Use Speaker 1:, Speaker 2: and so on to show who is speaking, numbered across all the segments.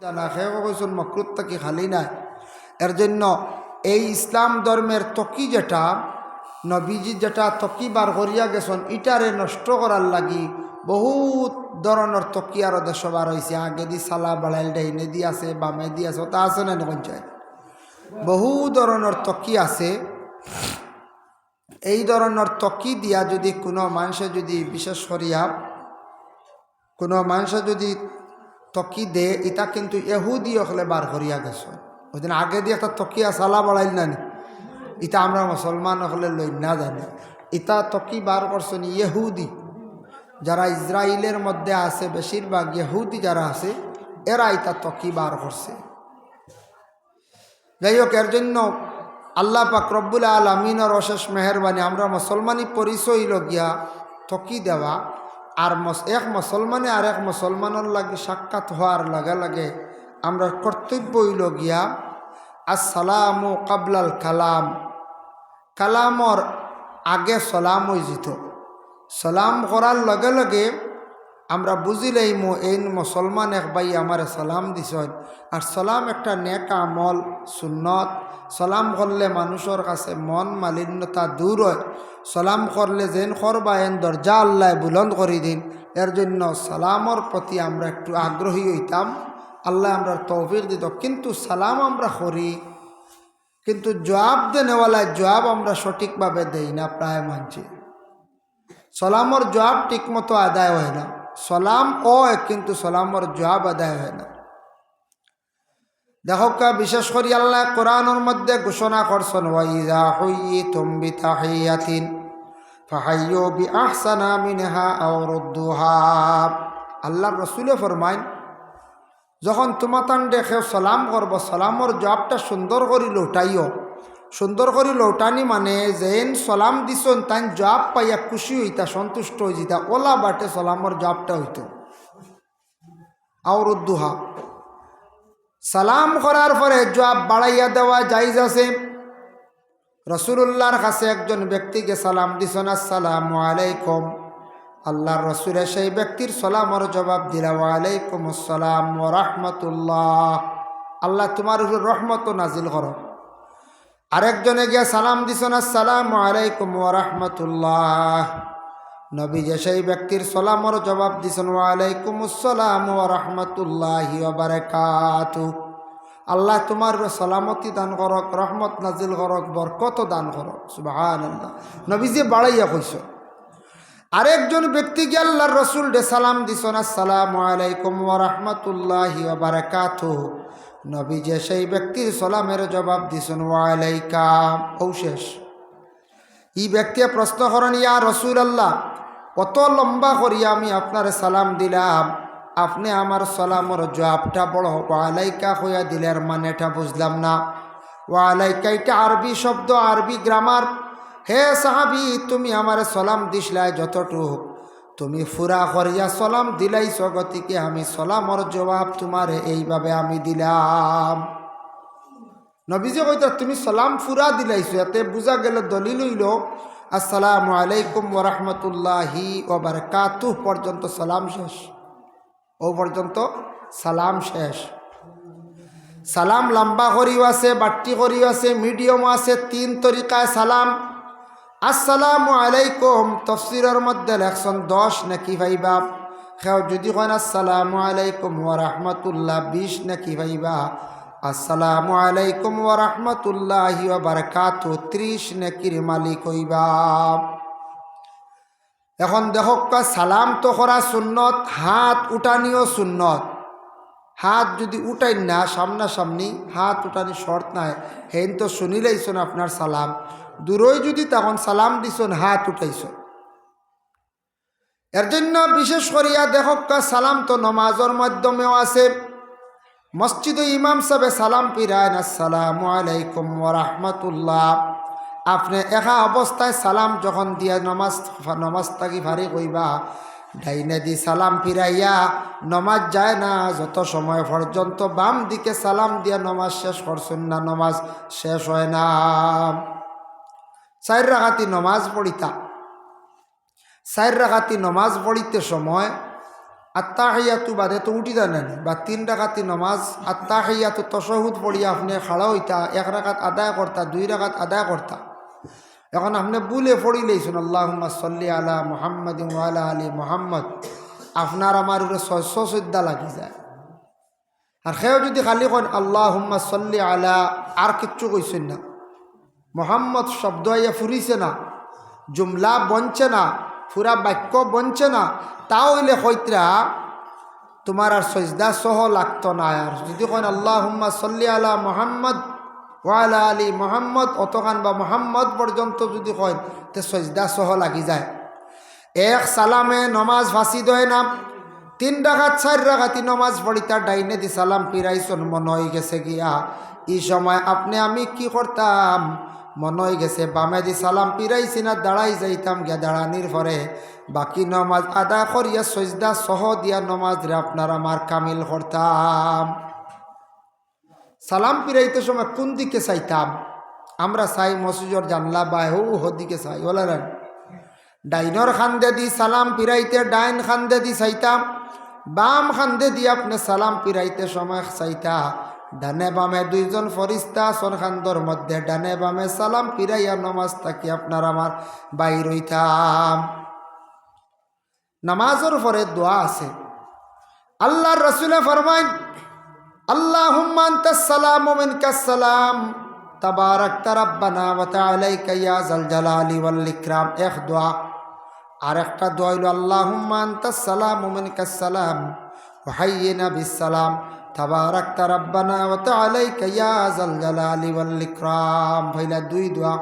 Speaker 1: না খেয়ে কৈছেন মকরুত তাকি খালি নাই? এর জন্য এই ইসলাম ধর্মের তকি যেটা, নবীজি যেটা তকি বার করিয়া গেছেন, ইটারে নষ্ট করার লাগি বহুত ধরনের তকি আরও দেশবার হয়েছে আগে দি সালা বাড়াইল ডাইনে দি আছে, বামে দি আছে তা আছে না পঞ্চায়েত? বহু ধরনের তকি আছে। এই ধরনের তকি দিয়া যদি কোনো মানুষে যদি, বিশেষ করিয়া, কোনো মানুষে যদি তকি দে ইটা কিন্তু এহুদি হলে বার করিয়া গেছ। ওই দিন আগে দিয়ে একটা তকিয়া সালা বাড়াইল না নি। ইটা আমরা মুসলমান হলে লই না জানি। ইটা তকি বার করছেন ইহুদি। যারা ইসরায়েলের মধ্যে আছে, বেশিরভাগ ইহুদি যারা আছে, এরা ইটা তকি বার করছে। যাই হোক এর জন্য আল্লাহ পাক রব্বুল আলমিনের অশেষ মেহরবানি। আমরা মুসলমানি পরিচয় লগিয়া থকি দেওয়া। আর এক মুসলমানে আর এক মুসলমানের লাগে সাক্ষাৎ হওয়ার লাগে লাগে। আমরা কর্তব্য হইল গিয়া, আসসালাম কাবলাল কালাম। কালামর আগে সলাম হয়ে যেত। সালাম করার লগে লগে আমরা বুঝিলেই মো এই মুসলমান এক ভাই আমার সালাম দিছেন। আর সালাম একটা নেক আমল, সুন্নত। সালাম করলে মানুষের কাছে মন মালিন্যতা দূর হয়। সালাম করলে যেন করবা, এন দরজা আল্লাহ বুলন্দ করে দিন। এর জন্য সালামর প্রতি আমরা একটু আগ্রহী হইতাম। আল্লাহ আমরা তৌফিক দিত। কিন্তু সালাম আমরা করি, কিন্তু জবাব দেনেওয়ালায় জবাব আমরা সঠিকভাবে দেই না, প্রায় মানছি। সলামর জবাব ঠিকমতো আদায় হয় না। সলাম ও কিন্তু সলামর জবাব আদায় হয় না। দেখো কা, বিশেষ করে আল্লাহ কোরআনের মধ্যে ঘোষণা করছেন আল্লাহর রসুলে ফরমাইন যখন তোমাতান দেখে সালাম করব সালামর জবাবটা সুন্দর করে লৌটাইও সুন্দর করে লৌটানি মানে যেন সালাম দিছন তাই জবাব পাইয়া খুশি হইতা, সন্তুষ্ট হয়ে যেতা ওলা বাটে সালামর জবাবটা হইত। আওর উদ্দুহা। সালাম করার পরে জবাব বাড়াইয়া দেওয়া যাইজ আছে। রসুল্লাহর কাছে একজন ব্যক্তিকে সালাম দিছন, আসসালাম আলাইকুম। আল্লাহর রসুলে সেই ব্যক্তির সালামর জবাব দিলা, ওয়ালাইকুম আসসালাম রহমতুল্লাহ। আল্লাহ তোমার রহমত নাজিল করো। আরেকজনে গিয়া সালাম দিছন, আসসালাম আলাইকুম ও রহমতুল্লাহ। নবী যে সেই ব্যক্তির সালামর জবাব দিছেন ওয়ালাইকুম আসসালাম ও রহমতুল্লাহ বারাকাতু। আল্লাহ তোমার সালামতি দান করক, রহমত নাজিল করক, বরকত দান করক। সুবাহ নবীজি বাড়াইয়া কইস আরেকজন ব্যক্তিকে আল্লাহর রসুল ডে সালাম দিছন, আসসালাম আলাইকুম ওয়া রাহমাতুল্লাহি ওয়া বারাকাতুহু নবী যে সেই ব্যক্তির সালামের জবাব দিছন ওয়ালাইকা ও শেষ। ই ব্যক্তিয়ে প্রশ্ন করেন, ইয়া রসুল আল্লাহ কত লম্বা করিয়া আমি আপনার সালাম দিলাম, আপনি আমার সালামর জবাবটা বড় ওয়ালাইকা হইয়া দিলের মানেটা বুঝলাম না। ওয়ালাইকা এটা আরবি শব্দ, আরবি গ্রামার। হে সাহাবি, তুমি আমার সালাম দিসলাই যতটুক তুমি ফুরা করিয়া সালাম দিলাই গতিকে আমি সালামর জবাব তোমার এইভাবে আমি দিলাম। নবীজি কইত তুমি সালাম ফুরা দিলাইছো এতে বুঝা গেল দলিল হইল, আসসালামু আলাইকুম ওরহমতুল্লাহি ওবরকাতুহ পর্যন্ত সালাম শেষ। ও পর্যন্ত সালাম শেষ। সালাম লম্বা করিও আছে, বাট্টি করিও আছে মিডিয়াম আছে, তিন তরিকায় সালাম। আসসালামু আলাইকুম, তফসিরের মধ্যে লেখছেন দশ নাকি ভাইবা সেও যদি কন আসসালামু আলাইকুম ওয়া রাহমাতুল্লাহ, বিশ নাকি ভাইবা আসসালামু আলাইকুম ওয়া রাহমাতুল্লাহি বারাকাতু, ত্রিশ নাকির মালিক হইবা এখন দেখকা সালাম তো করা সুন্নত, হাত উঠানিও সুন্নত। হাত যদি উঠাই না, সামনাসামনি হাত উঠানি শর্ত নাই। হেন তো শুনিলাইছন আপনার সালাম। দূরই যদি তখন সালাম দিছন, হাত উঠাইছ এর জন্য বিশেষ করিয়া দেখকা সালাম তো নমাজের মাধ্যমেও আছে। মসজিদে ইমাম সাহেব সালাম পিরায়ন আসসালামু আলাইকুম ওরহমতুল্লাহ আপনি একা অবস্থায় সালাম যখন দিয়া নমাজ নমাজ থাকি ভারি কইবা, ডাইনে দি সালাম ফিরাইয়া নমাজ যায় না, যত সময় পর্যন্ত বাম দিকে সালাম দিয়া নমাজ শেষ করছেন না, নমাজ শেষ হয় না। চার রাখাতি নমাজ পড়িতা। চার রাখাতি নমাজ পড়িতে সময় আত্মাহিয়াতু বাদে তো উঠি দেন বা তিন রাখাতি নমাজ আত্মাহিয়াতু তশহুদ পড়িয়া আপনি খাড়া হইতা, এক রাখাত আদায় করতা, দুই রাখাত আদায় করতা। এখন আপনি বুলে পড়ি লইছেন আল্লাহ সাল্লি আলা মোহাম্মদ ওয়ালা আলী মোহাম্মদ। আপনার আমার উপরে ছয়শো শ্রদ্ধা লাগি যায়। আর সেও যদি খালি কন আল্লাহ হুম্মা সাল্লি আলা, আর কিচ্ছু কইছেন না। মোহাম্মদ শব্দ আইয়া ফুরিছে না, জুমলা বনছে না পুরা বাক্য বনছে না তাও হইলে হইতরা তোমার আর সজদা সহ লাগতো না আর যদি কন আল্লাহ হুম্মা সাল্লি আলা মোহাম্মদ ওয়ালা আলী মোহাম্মদ অতখান বা মোহাম্মদ পর্যন্ত যদি কয়, তে সজদা সহ লাগি যায়। এক সালামে নমাজ ফাঁসি দয় না, তিন ডাকাত চার ডাকাতি নমাজ পড়ি তার ডাইনে দি সালাম পিরাইছন মন হয়ে গেছে গিয়া। এই সময় আপনি আমি কি করতাম মন হয়ে গেছে, বামে দি সালাম পিরাইছি না, দাঁড়াই যাইতাম গিয়া দাঁড়ানির পরে। বাকি নমাজ আদা করিয়া সজদা সহ দিয়া নমাজ রে আপনার আমার কামিল করতাম। সালাম পিরাইতে সময় কোন দিকে চাইতাম? আমরা চাই মসুজর জানলা বা হৌ হদিকে চাই বলেন ডাইনর খান্দে দি সালাম পিরাইতে, ডাইন খান্দে দি চাইতাম। বাম খান্দে দি আপনি সালাম পিরাইতে সময় চাইতা। ডানে বামে দুইজন ফরিস্তা আসন খান্দর মধ্যে ডানে বামে সালাম পিরাইয়া নমাজ থাকি আপনার আমার বাইর হইতাম। নামাজের পরে দোয়া আছে। আল্লাহর রসুলে ফরমাইন আল্লাহ সালাম সালাম তবারক তরব্বানা ওয়াতালাইকা ইয়া জাল জালালি ওয়াল ইকরাম। এক দোয়া। আর একটা দোয়া হইল, আল্লাহুম্মা আনতাস সালাম ওয়া মিনকাস সালাম, ওয়া হাইয়িনা বিস তবারক তরব্বানা ওয়াতালাইকা ইয়া জাল জালালি ওয়াল ইকরাম। ভাইলা দুই দোয়া।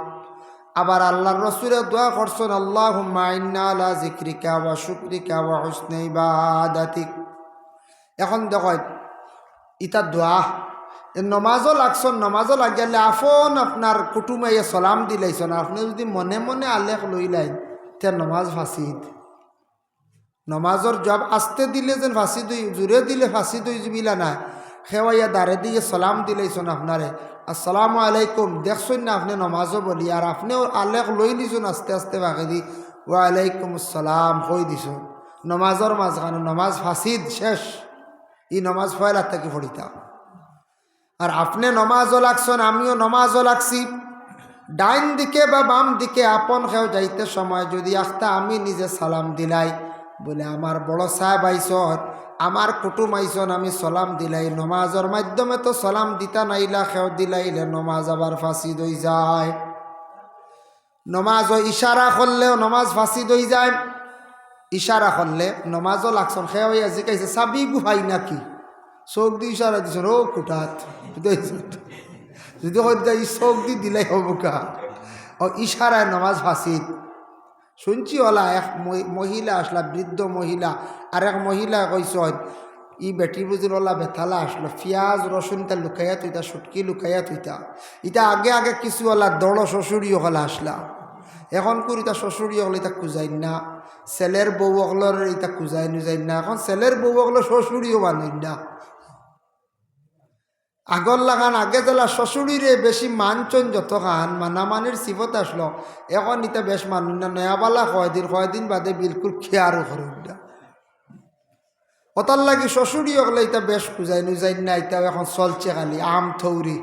Speaker 1: আবার আল্লাহর রসুলে দোয়া করছেন, আল্লাহুম্মা ইন্না আলা যিকরিকা ওয়া শুকরিকা ওয়া হুসনি ইবাদাতিক। এখন দেখো ইটা দোয়া। নমাজও লাগছন, নমাজও লাগিয়ালে আফন আপনার কুটুমাইয়ে সলাম দিলাইছন। আপনি যদি মনে মনে আলেখ লইলাই তে নমাজ ফাঁসিদ নমাজর জব আস্তে দিলে যেন ফাঁসি দুই জোরে দিলে ফাঁসি দুই জুবিলা না সেওয়াইয়া দাঁড়ে দিয়ে সলাম দিলাইছন আপনারে আসসালামু আলাইকুম, দেখছেন না আপনি নমাজও বলি আর আপনিও আলেখ লই নিছুন আস্তে আস্তে বাকি দি। ওয়া আলাইকুম আসসালাম কই দিছুন নমাজর মাঝখানে নমাজ ফাঁসিদ শেষ। ই নমাজ ফয়লা থাকি পড়িতাম আর আপনি নমাজও লাগছেন, আমিও নমাজও লাগছি। ডাইন দিকে বা বাম দিকে আপন খেও যাইতে সময়, যদি আখতা আমি নিজে সালাম দিলাই। বলে, আমার বড় সাহেব আইসন আমার কুটুম আইসন আমি সালাম দিলাই নমাজের মাধ্যমে তো সালাম দিতা নাইলা খেও দিলাইলে নমাজ আবার ফাঁসি দই যায়। নমাজও ইশারা করলেও নমাজ ফাঁসি দই যায়। ইশারা করলে নমাজও লাগছন খেয়ে আজি জিকাইছে চাবি বুহাই নাকি? চোখ দি ইশারা দিছন ও কুটাত যদি হইতে ই চোখ দি দিলাই হব কা। ও ইশারায় নমাজ ফাঁসিত শুনছি ওলা এক মহিলা আসলা, বৃদ্ধ মহিলা, আর এক মহিলা কইস ই বেটি বুঝির ওলা বেথালা আসলো, পিঁয়াজ, রসুন তা লুকাইয়া তুইতা সুটকি লুকাইয়া তুইতা ইটা আগে আগে কিছু ওলা দড় শ্বশুরি হলা আসলা। এখন করি তা শ্বশুরি হলে তা কুজাই না। ছেলের বউ অকলর ইতা কুজাই নুজাই না। এখন ছেলের বউ অকল শ্বশুরিও মানুষ না। আগর লাগান আগে জেলা শ্বশুরিরে বেশি মানচন যত খান মানামানির সিফত আসলো। এখন ইতা বেশ মানুষ না, নয়াবালা কয়দিন কয়দিন বাদে বিলকুল খেয়ারও করুন না অতার লাগি শ্বশুরি অকলে ইতা বেশ কুজাই নুজাই না ইতা এখন চলছে খালি, আম থৌরি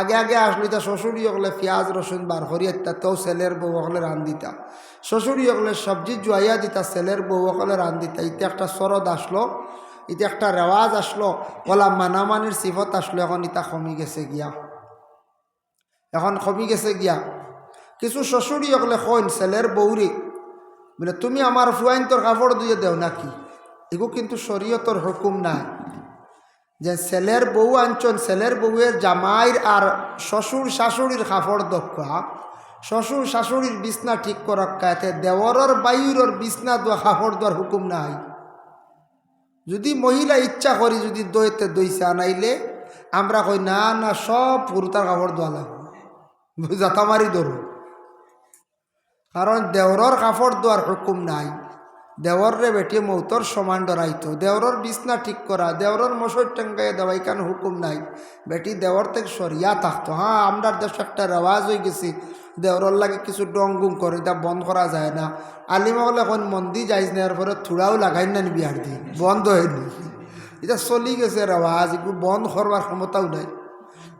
Speaker 1: আগে আগে আসলো ইতা শ্বশুরি অকলে পেঁয়াজ রসুন বার করিয়া তাতেও ছেলের বউ রান দিতা। শ্বশুরি অকলে সবজি জুয়াইয়া দিতা ছেলের বউ রান দিতা, ইতে একটা শরদ আসলো। ইতে একটা রেওয়াজ আসলো ওলা মানামানির সিফত আসলো, এখন ইতা কমি গেছে গিয়া। এখন কমি গেছে গিয়া। কিছু শ্বশুরি অকলে কইন ছেলের বৌরি বলে তুমি আমার ফুয়াইন তোর কাপড় দিয়ে দেও নাকি? এগো কিন্তু শরীয়তর হুকুম নাই। যে ছেলের বউ আনছন ছেলের বউয়ের জামাইর আর শ্বশুর শাশুড়ির কাপড় দক্ষা শ্বশুর শাশুড়ির বিছনা ঠিক করক্কা এতে দেওয়ারর বায়ুরর বিছনা দোয়া কাপড় দেওয়ার হুকুম নাই। যদি মহিলা ইচ্ছা করি যদি দইতে দইছে আনাইলে আমরা কই, না না, সব পুরুতার কাপড় দোয়া লাগবে। জাতামারি ধরু কারণ দেওরর কাপড় দোয়ার হুকুম নাই। দেওররে বেটি মৌতর সমান ডরাইতো। দেওরর বিছনা ঠিক করা, দেওরর মশর টেঙ্গাই দেওয়া এখানে হুকুম নাই? বেটি দেওয়ার থেকে সরিয়া থাকতো। হ্যাঁ আমরা দেশ একটা রেওয়াজ হয়ে গেছি। দেওয়ার লাগে কিছু ডঙ্গুম করে এটা বন্ধ করা যায় না। আলিমাগুলো এখন মন্দির যাইস না এরপরে থুড়াও লাগাই না বিয়ার দিন বন্ধ হয়নি এটা চলি গেছে রেওয়াজ এগুলো বন্ধ করবার ক্ষমতাও নাই।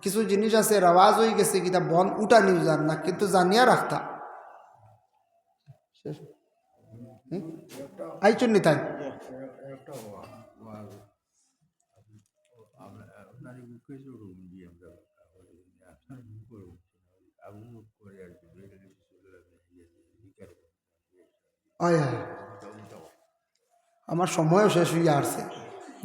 Speaker 1: কিছু জিনিস আছে রেওয়াজ হয়ে গেছে কিতা বন্ধ উঠা নিউ যান না, কিন্তু জানিয়া রাখতা আইচুন নি তাই
Speaker 2: আপনার মুখে চড়ুন দিয়ে আমরা আপনার মুখে আবু মুখ করে আর কি বেড়ে গেছে চলে যাবে
Speaker 1: আমার সময়ও শেষ হইয়া আসছে।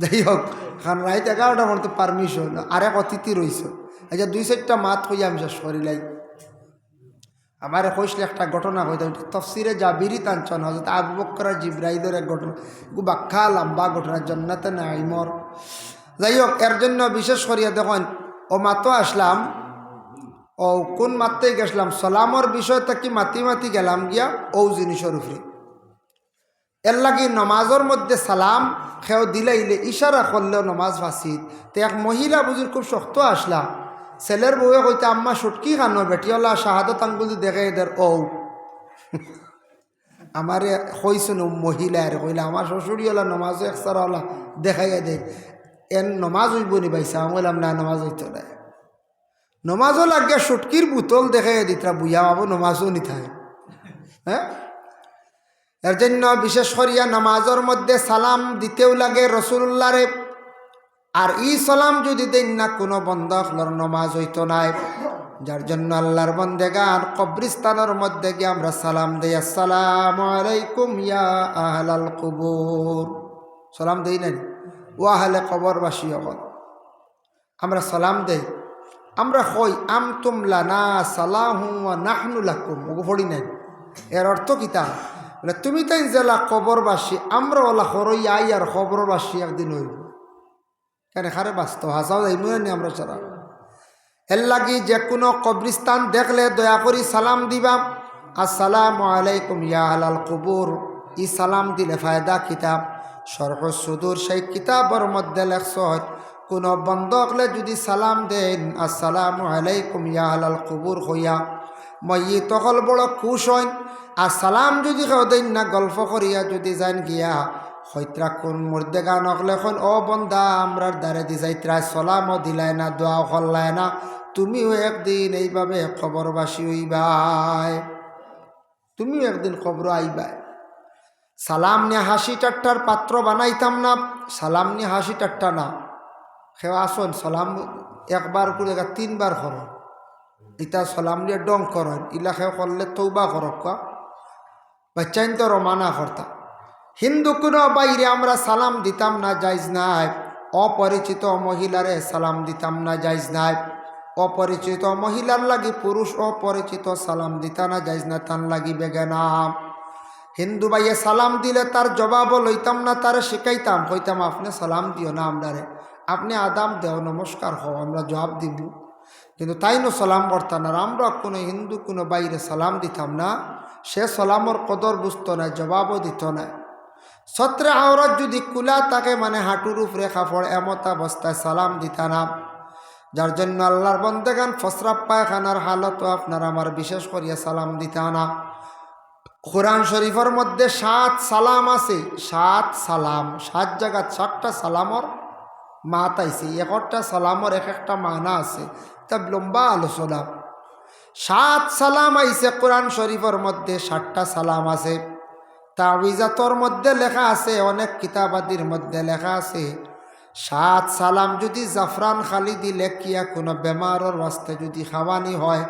Speaker 1: যাই হোক, কারণ রাইত এগারোটা মতো পারমিশন আর এক অতিথি রইছে আচ্ছা দুই চারটা মাত হইয়া আমি শেষ করিলাই আমার কইসলে একটা ঘটনা হইতে তফসিরে জাবিরি তাঞ্চন হজরত আবু বক্কর জিব্রাইলের এক ঘটনা। এগু বাক্কা লম্বা ঘটনা, জন্নাতে নাইমর যাই হোক, এর জন্য বিশেষ করিয়া দেখুন, ও মাতো আসলাম, ও কোন মাত্রে গেছিলাম, সালামর বিষয় কি মাতি মাতি গেলাম গিয়া ও জিনিসের উপরে। এর লাগি নমাজের মধ্যে সালাম খেও দিলাইলে ইশারা করলেও নমাজ ফাঁসিদ তো এক মহিলা বুঝির খুব শক্ত আসলা। ছেলের বউয়ে কইতে, আম্মা, সুটকি খানো বেটিওলা শাহাদত আঙ্গুলি দেখে এদের ও। আমারে কইছেন মহিলা আর কইলা, আমার শ্বশুরিওলা নমাজও একসারাওয়ালা দেখাই দে। এন নমাজ হইব নি পাইছে। আমি বললাম না, নমাজ হইতো না। নমাজও লাগে সুটকির বোতল দেখাইয়া দিতরা বুঝা পাবো নমাজও নিথায় হ্যাঁ? এর জন্য বিশেষ করিয়া নামাজের মধ্যে সালাম দিতেও লাগে রসুল্লারে আর ই সালাম যদি দেন না, কোনো বন্ধ নমাজ হইতো নাই। যার জন্য আল্লাহর বন্দে গান কবরিস্তানের মধ্যে গিয়ে আমরা সালাম দেই, আসসালাম আলাইকুম ইয়া আহলাল কবর। সালাম দেই নাই? ও আহলে কবরবাসী হল আমরা সালাম দেই। আমরা কই আম তুমলা না সালাহু নাহনু লাকুম। ওগো পড়ি নাই। এর অর্থ কিতা মানে তুমি তাই জেলা কবরবাসী, আমরা ওলা হরই আই আর খবরবাসী একদিন হইব। কেন খারে বাস্তব হাসাও যাইব নি আমরা ছাড়া। এর লাগি যে কোনো কবরিস্তান দেখলে দয়া করি সালাম দিবা। আসসালাম আলাইকুম ইয়া আলাল কবুর। ই সালাম দিলে ফায়দা কিতাব। সর্ব সুদূর সেই কিতাবর মধ্যে লেখছ কোনো বন্ধ হলে যদি সালাম দেন, আসসালাম আলাইকুম ইয়া আলাল কবুর হইয়া। মই তকল বড় খুশ হইন আর সালাম যদি দেন না, গল্প করিয়া যদি যান গিয়া, হইত্রা কোন মধ্যে গান এখন ও বন্দা, আমরার দ্বারে দি যাইত্রা, সালামও দিলাই না, দোয়াও করলাই না, তুমিও একদিন এইভাবে খবরবাসী হইবাই। তুমিও একদিন খবর আইবাই। সালাম নিয়ে হাসি টাট্টার পাত্র বানাইতাম না, সালাম নিয়ে হাসি টাট্টা না। সেও আসন, সালাম একবার করে তিনবার করো ইটা সালাম দিয়ে ডং করেন ইলাকে করলে তৌবা করক বাচ্চাইন তো রমানা করতাম হিন্দু কোনো বাইরে আমরা সালাম দিতাম না যাইজ নাই। অপরিচিত মহিলারে সালাম দিতাম না যাইজ নাই। অপরিচিত মহিলার লাগি পুরুষ অপরিচিত সালাম দিতা না যাইজ না, তান লাগি বেগেনা হিন্দু ভাইয়ে সালাম দিলে তার জবাবও লইতাম না, তারে শিখাইতাম কইতাম, আপনি সালাম দিও না আমরারে। আপনি আদাম দেও, নমস্কার হও, আমরা জবাব দিব। কিন্তু তাই নো সালাম করতাম না আমরা কোনো হিন্দু কোনো বাইরে সালাম দিতাম না। সে সালামর কদর বুঝতো না জবাবও দিত না ছত্রে আওরত যদি কুলা তাকে মানে হাঁটুর উপরে কাপড় এমত অবস্থায় সালাম দিতা না। যার জন্য আল্লাহর বন্দেগান ফসরাপ পায়খানার হালতও আপনার আমার বিশেষ করিয়া সালাম দিতা না। কোরআন শরীফের মধ্যে সাত সালাম আছে, সাত সালাম সাত জায়গা সাতটা সালামর মাত আইছে একটা সালামর এক একটা মানা আছে। তা লম্বা আলোচনা। সাত সালাম আইছে কোরআন শরীফের মধ্যে ষাটটা সালাম আছে। তাবিজাতর মধ্যে লেখা আছে, অনেক কিতাবাদির মধ্যে লেখা আছে, সাত সালাম যদি জাফরান খালি দিলে কিয়া কোনো বেমারের বাস্তে যদি খাওয়ানি হয়,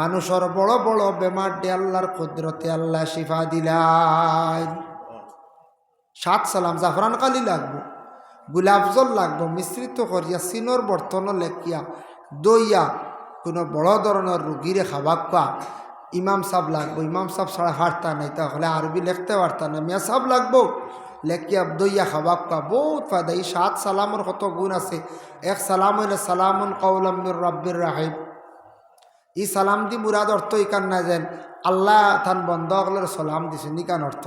Speaker 1: মানুষের বড় বড় বেমার ডে আল্লাহর কুদরতে আল্লাহ শিফা দিলাই সাত সালাম জাফরান খালি লাগবো গোলাপজল লাগবো, মিশ্রিত করিয়া চিনর বর্তন লেখিয়া, দইয়া কোনো বড় ধরনের রুগীরে খাওয়াক্কা ইমাম সাহ লাগবো ইমাম সাহ ছাড়া হারতা নাই, তাহলে আরবি লিখতে পারতা না মিয়া সাহ লাগবো। লেখিয়া দইয়া খাওয়াক্কা বহুত ফায়দা এই সাত সালামর কত গুণ আছে? এক সালাম হইলে সালামুন কৌলম্বির রব্বির রাহিব ই সালাম দি মুরাদ অর্থ ইকান না যেন, আল্লাহ থান বন্ধ হলের সালাম দিছে নিকান অর্থ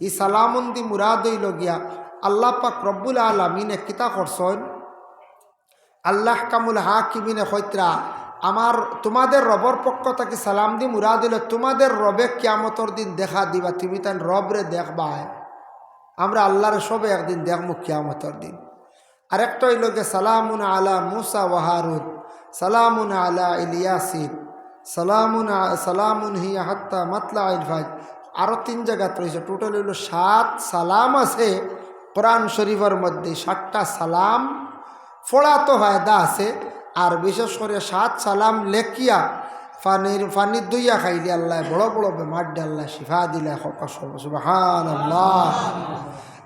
Speaker 1: ই সালামুন দি মুরাদ হইল গিয়া আল্লাহ পাক রব্বুল আলমিনে কিতা করছেন আল্লাহ কামুল হাকিমিনে হইত্রা আমার তোমাদের রবর পক্ষ থেকে সালাম দি মুরা দিল তোমাদের রবে কিয়ামতর দিন দেখা দিবা, তুমি তাই রবরে দেখবা। আমরা আল্লাহর সবে একদিন দেখব কিয়ামতর দিন। আরেকটা হইল গে সালামুন আলা মুসা ওয়াহারুদ সালামুন আলা ইলিয়াসিন, সালামুন সালামুন হিয়া হাত্তা মাতলা ইলফাজ আরও তিন জায়গাত রয়েছে টোটাল হইল সাত সালাম আছে, কোরআন শরীফের মধ্যে সাতটা সালাম ফোড়া তো ফায়দা আছে আর বিশেষ করে সাত সালাম লেখিয়া ফানির ফানির দুইয়া খাইলে আল্লাহ বড় বড় বেমার আল্লাহ শিফা দিলে সুবাহান আল্লাহ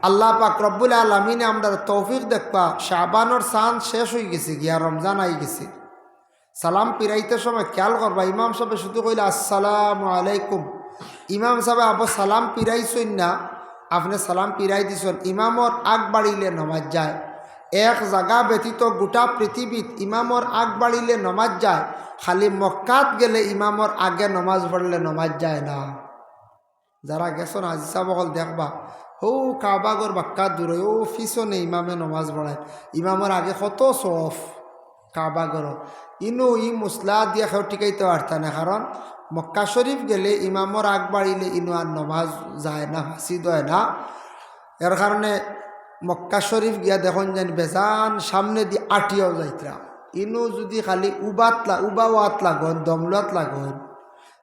Speaker 1: আল্লাহ পাক রব্বুল আলমিনে আমরা তৌফিক দেখবা শাহবানোর চাঁদ শেষ হয়ে গেছে গিয়া, রমজান আই গেছে। সালাম পিরাইতে সময় খেয়াল করবা, ইমাম সাহেব শুধু কইলে, আসসালামু আলাইকুম। ইমাম সাহেব, আব সালাম পিরাইছই না? আপনি সালাম পিরাই দিছেন। ইমামর আগ বাড়িলে নমাজ যায়। এক জাগা ব্যতীত গোটা পৃথিবীত ইমামর আগ বাড়িলে নমাজ যায়, খালি মক্কাত গেলে ইমামর আগে নমাজ পড়লে নমাজ যায় না। যারা গেছেন, আজি সাবকল দেখবা ও কাবাগর বাক্কা দূরে ও ফিসনে ইমামে নমাজ পড়ায় ইমামের আগে কত সফ কাবাগর ইনু ই মুসলা দিয়া খেও টিকাইতে পারতা না কারণ মক্কা শরীফ গেলে ইমামর আগ বাড়িলে ইনু আর নমাজ যায় না হাসিদ হয় না। এর কারণে মক্কা শরীফ গিয়া দেখুন যেন বেজান সামনে দিয়ে আটিয়াও যাইতরা। ইনু যদি খালি উবাত লা উবা ওয়াত লাগন দমলত লাগন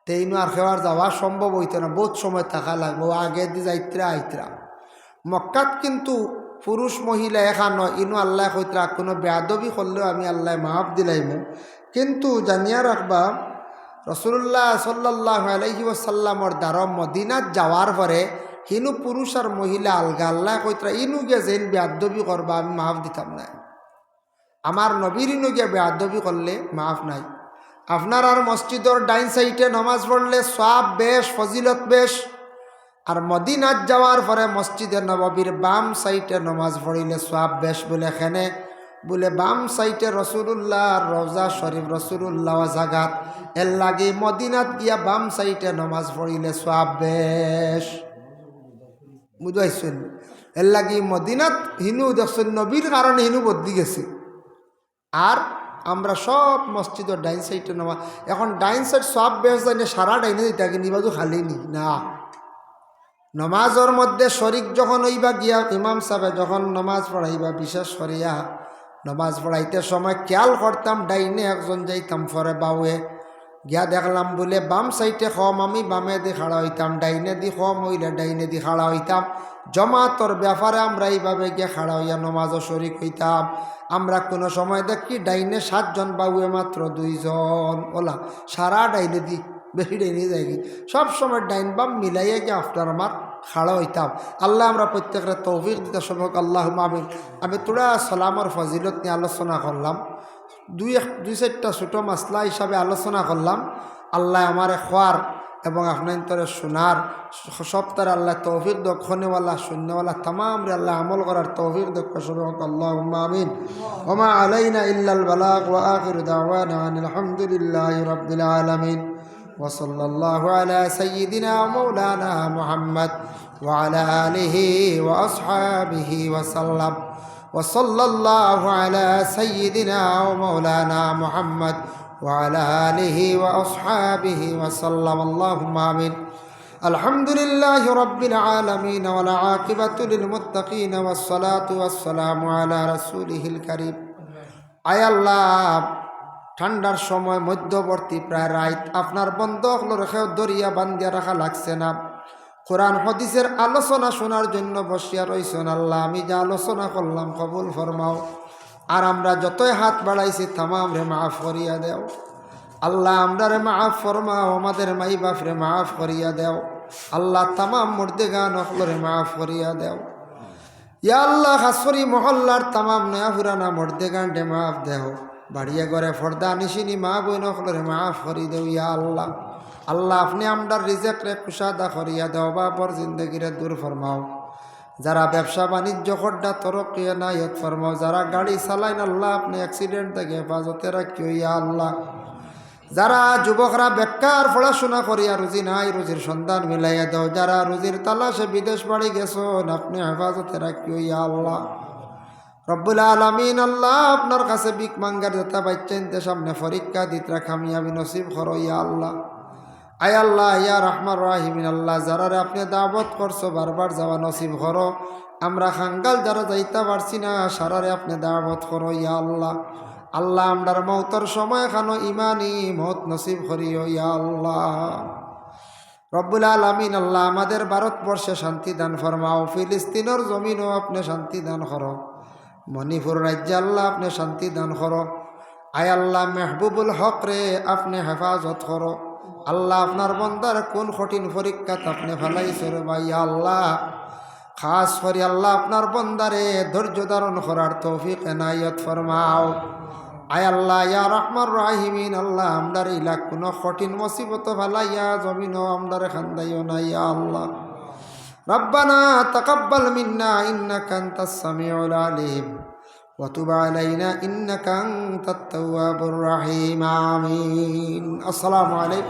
Speaker 1: তে ইনু আর খেওয়ার যাওয়া সম্ভব হইতো না, বহুত সময় থাকা লাগবো, আগে দিয়ে যাইতরা, আইতরা। মক্কাত কিন্তু পুরুষ মহিলা এখান ইনু আল্লাহ কইতরা, কোনো বেয়াদবি করলেও আমি আল্লাহ মাফ দিলাইমু। কিন্তু জানিয়া রাখবা, রসুল্লাহ সাল্লাহ আলহি ওসাল্লামর দ্বার মদিনাত যাওয়ার পরে হিনু পুরুষ আর মহিলা আলগা, আল্লাহ কইতরা ইনু গিয়ে যেন বেয়াদবি করবা, আমি মাফ দিতাম না। আমার নবীর ইনু গিয়ে বেয়াদবি করলে মাফ নাই। আপনার আর মসজিদর ডাইন সাইডে নমাজ পড়লে সব বেশ, ফজিলত বেশ। আর মদিনাত যাওয়ার পরে মসজিদে নববীর বাম সাইডে নমাজ পড়িলে সব বেশ বলে এখানে বলে, বাম সাইডে রসুল্লাহ রওজা শরীফ রসুল্লাহ জাগাত এর লাগে মদিনাত গিয়া বাম সাইডে নমাজ পড়িলে সব বেশ। বুঝাইছেন এর লাগি মদিনাত হিনু দেখছেন নবীর কারণে হিনু বদলি গেছে। আর আমরা সব মসজিদের ডাইন সাইডে নামা এখন ডাইন সাইড সব বেশ জানি সারা ডাইনে আগে নিবাজু খালি নি। না। নমাজের মধ্যে শরিক যখন হইবা গিয়া, ইমাম সাহেব যখন নমাজ পড়াইবা বিশেষ করিয়া নমাজ পড়াইতে সময় খেয়াল করতাম ডাইনে একজন যাইতাম ফরে বাউয়ে গিয়া দেখলাম বলে, বাম সাইডে কম আমি, বামে দি খাড়া হইতাম, ডাইনে দি কম হইলে ডাইনে দি খাড়া হইতাম। জমাতর ব্যাপারে আমরা এইভাবে গিয়ে খাড়া হইয়া নমাজও শরিক হইতাম। আমরা কোনো সময় দেখি ডাইনে সাতজন বাবুয়ে মাত্র দুইজন, ওলা, সারা ডাইনে দি, বেশি ডাইনে যাই সব সময় ডাইন বাম মিলাইয়া গিয়ে আফটার আমার খাড়া হইতাম। আল্লাহ আমরা প্রত্যেকের তৌফিক দিতে সময় আল্লাহ আমিন। আমি তোরা সালামর ফজিলত নিয়ে আলোচনা করলাম। দুই এক দুই চারটা ছোটো মাসলা হিসাবে আলোচনা করলাম আল্লাহ আমার খোয়ার এবং আপনার তরে শোনার সপ্তাহে আল্লাহ তৌফিক দক্ষণেওয়ালা শূন্যওয়ালা তামাম রে আল্লাহ আমল করার তৌফিক দক্ষ সবক আল্লাহ আমিন ওমা আলাইনা ইল্লাল বালাগ ওয়া আখির দাওয়ানা আনিল হামদুলিল্লাহি রাব্বিল আলামিন وصلى الله على سيدنا ومولانا محمد وعلى آله وأصحابه وسلم وصلى الله على سيدنا ومولانا محمد وعلى آله وأصحابه وسلم اللهم آمين الحمد لله رب العالمين والعاقبة للمتقين والصلاة والسلام على رسوله الكريم আয় আল্লাহ ঠান্ডার সময় মধ্যবর্তী প্রায় রাত আপনার বন্ধ হলো রেখেও দরিয়া বান্দিয়া রাখা লাগছে না কোরআন হদিসের আলোচনা শোনার জন্য বসিয়া রইছেন আল্লাহ, আমি যা আলোচনা করলাম কবুল ফরমাও। আর আমরা যতই হাত বাড়াইছি থামাম রে মাফ করিয়া দেও। আল্লাহ আমরা রে মাফ ফরমাও, আমাদের মাই বাপ রে মাফ করিয়া দেও। আল্লাহ, তামাম মুর্দে গান রে মাফ করিয়া দেও। ইয়া আল্লাহ খাসরি মহল্লার তামাম নয়া ফুরানা মর্দে গান্ডে মাফ দেও। বাড়িয়ে ঘরে ফর্দা নিশিনি মা বইন রে মাফ করি দেও ইয়া আল্লাহ। আল্লাহ, আপনি আমদার রিজেক রে কুশাদা করিয়া দেও, বাপর জিন্দগিরে দূর ফরমাও। যারা ব্যবসা বাণিজ্য খড্ডা তরকিয়া না ইয়ত ফরমাও, যারা গাড়ি চালাইন আল্লাহ, আপনি অ্যাক্সিডেন্ট থেকে হেফাজতে রাখিও ইয়া আল্লাহ। যারা যুবকরা বেকার পড়াশোনা করিয়া রুজি নাই, রুজির সন্ধান মিলাইয়া দাও। যারা রুজির তালাশে বিদেশ বাড়ি গেছো আপনি হেফাজতে রাখিও ইয়া আল্লাহ। রব্বুল আলমিন, আল্লাহ, আপনার কাছে বিক মাঙ্গার যেটা বাচ্চেন সামনে পরীক্ষা দিতরা, খামিয়াবি নসিব করো ইয়া আল্লাহ। আয় আল্লাহ, ইয়া রহমান রাহিমিন, আল্লাহ যারারে আপনি দাওয়াত করছ, বারবার যাওয়া নসিব করো। আমরা খাঙ্গাল যারা যাইতে পারছি না, সারারে আপনি দাওয়াত করো, ইয়া আল্লাহ। আল্লাহ আমরার মৌতর সময় খানো ইমানি মত নসিব করিও, ইয়া আল্লাহ। রব্বুল আলমিন, আল্লাহ আমাদের ভারতবর্ষে শান্তি দান ফরমাও, ফিলিস্তিনের জমিনও আপনি শান্তি দান করো। মণিপুর রাজ্যে আল্লাহ আপনি শান্তি দান করো। আয় আল্লাহ, মেহবুবুল হক রে, আপনি হেফাজত করো। আল্লাহ আপনার বন্দার কোন কঠিন পরীক্ষাত আপনি ফেলাইছে রে ভাই আল্লাহ খাস করি আল্লাহ আপনার বন্দারে ধৈর্য ধারণ করার তৌফিক এনায়ত ফরমাও আয় আল্লাহ ইয়া রহমান রাহিমিন আল্লাহ আমদার ইলাক কোনো কঠিন মুসিবত ফালাইয়া জমিন আমদারে খান্দাইও না ইয়া আল্লাহ ربنا تقبل منا إنك أنت السميع العليم وتب علينا إنك أنت التواب الرحيم آمين السلام عليكم